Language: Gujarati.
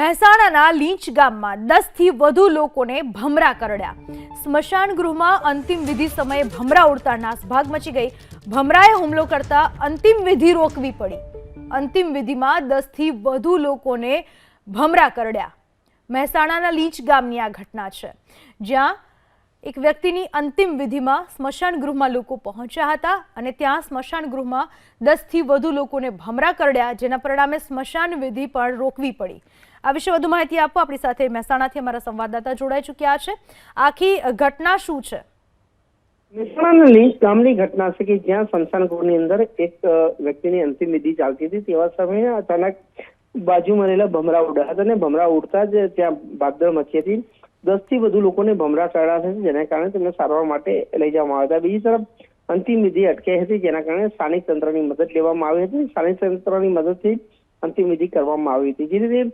મહેસાણાના લીંચ ગામમાં દસથી વધુ લોકોને ભમરા કરડ્યા. સ્મશાન ગૃહમાં અંતિમ વિધિ સમયે ભમરા ઉડતા નાસભાગ મચી ગઈ. ભમરાએ હુમલો કરતા અંતિમ વિધિ રોકવી પડી. અંતિમ વિધિમાં દસથી વધુ લોકોને ભમરા કરડ્યા. મહેસાણાના લીંચ ગામની આ ઘટના છે. જ્યાં એક વ્યક્તિની અંતિમ વિધિમાં સ્મશાન ગૃહમાં લોકો પહોંચ્યા હતા અને ત્યાં સ્મશાન ગૃહમાં દસથી વધુ લોકોને ભમરા કરડ્યા, જેના પરિણામે સ્મશાન વિધિ પણ રોકવી પડી. આ વિશે વધુ માહિતી આપો. આપણી સાથે મહેસાણાથી અમારા સંવાદદાતા જોડાઈ ચૂક્યા છે. આખી ઘટના શું છે? મહેસાણાના ગામની ઘટના છે કે જ્યાં સ્મશાન ગૃહની અંદર એક વ્યક્તિની અંતિમ વિધિ ચાલતી હતી. તેવા સમયે અચાનક બાજુમાં રહેલા ભમરા ઉડ્યા હતા અને ભમરા ઉડતા જ ત્યાં ભાગદોડ મચી હતી. દસથી વધુ લોકોને ભમરા ચડ્યા છે જેના કારણે તેમને સારવાર માટે લઈ જવામાં આવ્યા હતા. બીજી તરફ અંતિમ વિધિ અટકાઈ હતી, જેના કારણે સ્થાનિક તંત્રની મદદ લેવામાં આવી હતી. સ્થાનિક તંત્રની મદદથી અંતિમ વિધિ કરવામાં આવી હતી. જે રીતે